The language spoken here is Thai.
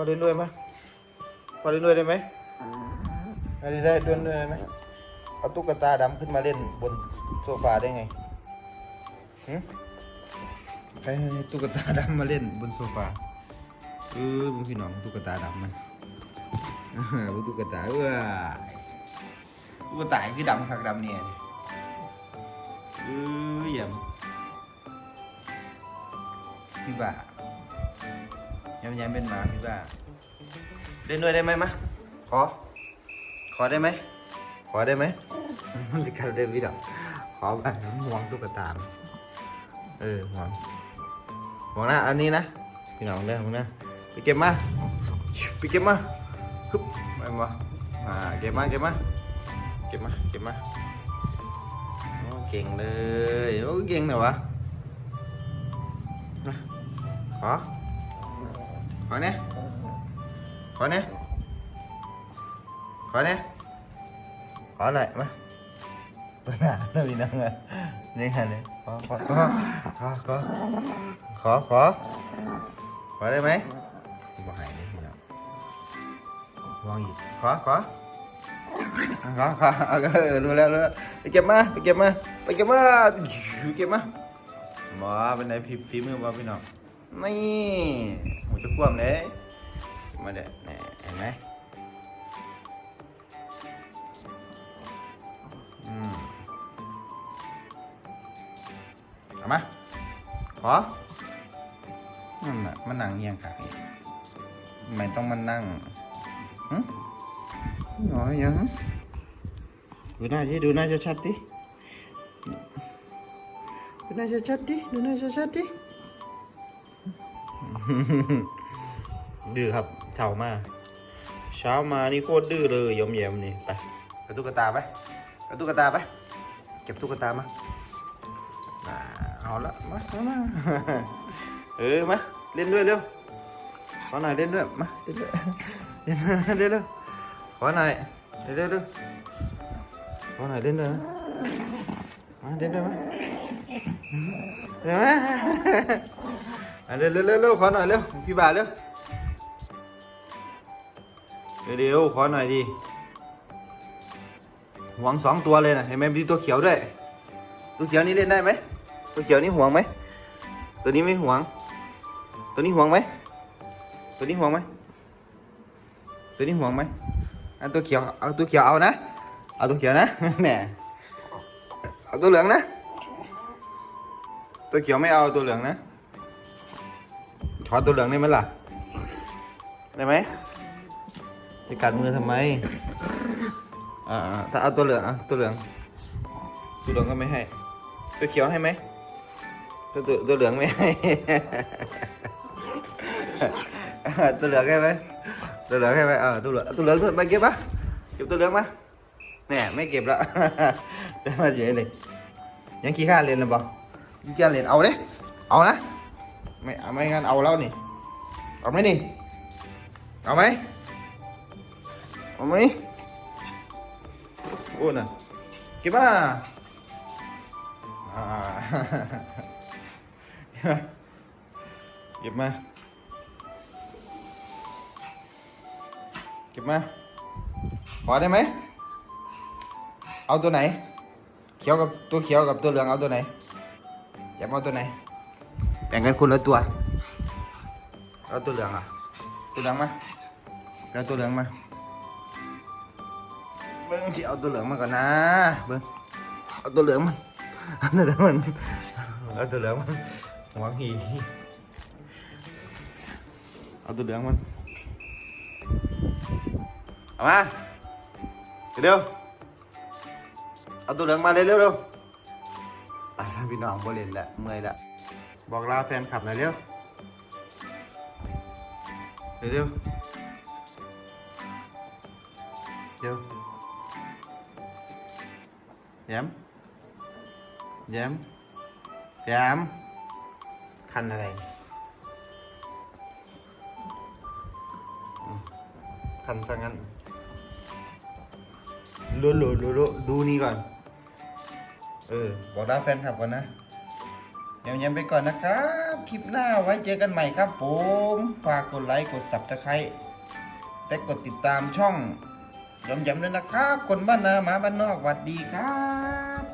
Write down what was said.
พอเล่นด้วยไหมพอเล่นด้วยได้ไหมไม่ได้ได้ด้วยด้วยไหมเอาตุ๊กตาดำขึ้นมาเล่นบนโซฟาได้ไงหึใครให้ตุ๊กตาดำมาเล่นบนโซฟาเออพี่น้องตุ๊กตาดำมันบุตุ๊กตาเอ้ยตุ๊กตาคือดำคักดำเนี่ยเออเยี่ยมพี่บ่า ย้ำย้ำเป็นหมาพี่บ่าเล่นด้วยได้ไหมมะขอ ขอได้ไหม ขอได้ไหมจะกันได้พี่ดำขอแบบห่วงตุ๊กตา เออห่วงห่วงนะอันนี้นะ พี่น้องเด้อห่วงนะไปเก็บมาไปเก็บมาฮึบมามาอ่าเก็บมาเก็บมาเก็บมาเก็บมาโอ้เก่งเลยโอ้เก่งเหรอวะมาขอ ขอเนี่ยขอเนี่ยขอเนี่ยขอหน่อยมาปัญหาเราอีนั่งอะนี่ฮะเนี่ยขอขอขอขอขอขอขอขอได้ไหมบ่ให้เลยพี่น้องวางอีกขอขอขอขอเอาก็เออรู้แล้วรู้แล้วไปเก็บมาไปเก็บมาไปเก็บมาไปเก็บมาหมอเป็นไหนฝีฝีมือมาพี่น้อง นี่หมูจะคว่ำเลย มาเด็ดนี่เห็นไหมอืมเอามาขอนั่นน่ะมันนั่งเอียงขาอีกทำไม่ต้องมานั่งหึหน่อยยังดูหน้าสิดูหน้าชัดๆดิดูหน้าชัดๆดิดูหน้าชัดๆดิ ดื้อครับเท่ามาเช้ามานี่โคตรดื้อเลยยอมแยมนี่ไปเอาตุ๊กตาไปเอาตุ๊กตาไปเก็บตุ๊กตามาเอาละมามาเออมาเล่นด้วยเร็วขอหน่อยเล่นด้วยมาเล่นด้วยเล่นด้วยเล่นด้วยขอหน่อยเล่นด้วยขอหน่อยเล่นด้วยมาเล่นด้วยมาเร็วมา อะเร็วเร็วเร็วเร็วขอหน่อยเร็วพี่บ่าวเร็วเร็วเร็วขอหน่อยดิหวงสองตัวเลยนะเห็นไหมมีตัวเขียวด้วยตัวเขียวนี่เล่นได้ไหมตัวเขียวนี่หวงไหมตัวนี้ไม่หวง ตัวนี้หวงไหมตัวนี้หวงไหมตัวนี้ห่วงไหมเอาตัวเขียวเอาตัวเขียวเอานะเอาตัวเขียวนะแหมเอาตัวเหลืองนะ ตัวเขียวไม่เอาตัวเหลืองนะ ขอตัวเหลืองได้ไหมล่ะ ได้ไหมจะกัดมือทำไม อ่าๆถ้าเอาตัวเหลืองอะตัวเหลือง ตัวเหลืองก็ไม่ให้ ตัวเขียวให้ไหมตัวตัวตัวเหลืองไม่ให้ ตัวเหลืองให้ไหมตัวเหลืองให้ไหมเออตัวเหลืองตัวเหลืองตัวไปเก็บปะเก็บตัวเหลืองมาแหน่ไม่เก็บละจะมาเฉยเลยยังขี้ข้าเรียนหรือเปล่าขี้ข้าเรียนเอาเด้เอานะ ไม่เอาไม่งั้นเอาแล้วนี่ เอาไหมนี่ เอาไหมเอาไหมโอ้น่ะเก็บมาเก็บมาเก็บมาขอได้ไหม เอาตัวไหน เขียวกับตัวเขียวกับตัวเหลืองเอาตัวไหนอยากเอาตัวไหน แบ่งกันคนละตัว เอาตัวเหลืองอะ ตัวเหลืองมาเอาตัวเหลืองมา เบิ้งสิเอาตัวเหลืองมาก่อนนะ เบิ้งเอาตัวเหลืองมันเอาตัวเหลืองมันเอาตัวเหลืองมันหวังหีเอาตัวเหลืองมัน เอามา เร็วๆเอาตัวเหลืองมาเร็วๆเร็วอะท่านพี่น้องบ่เล่นละเมื่อยละ บอกลาแฟนคลับหน่อยเร็วเร็วเร็วแย้มแย้มแย้มคันอะไร คันซะงั้นดูดูดูดูดูนี่ก่อน เออ บอกลาแฟนคลับก่อนนะ ย้ำๆไปก่อนนะครับ คลิปหน้าไว้เจอกันใหม่ครับผม ฝากกดไลค์กด s u b สไครต์และกดติดตามช่องย้ำๆด้วยนะครับ คนบ้านนาหมาบ้านนอกหวัดดีครับ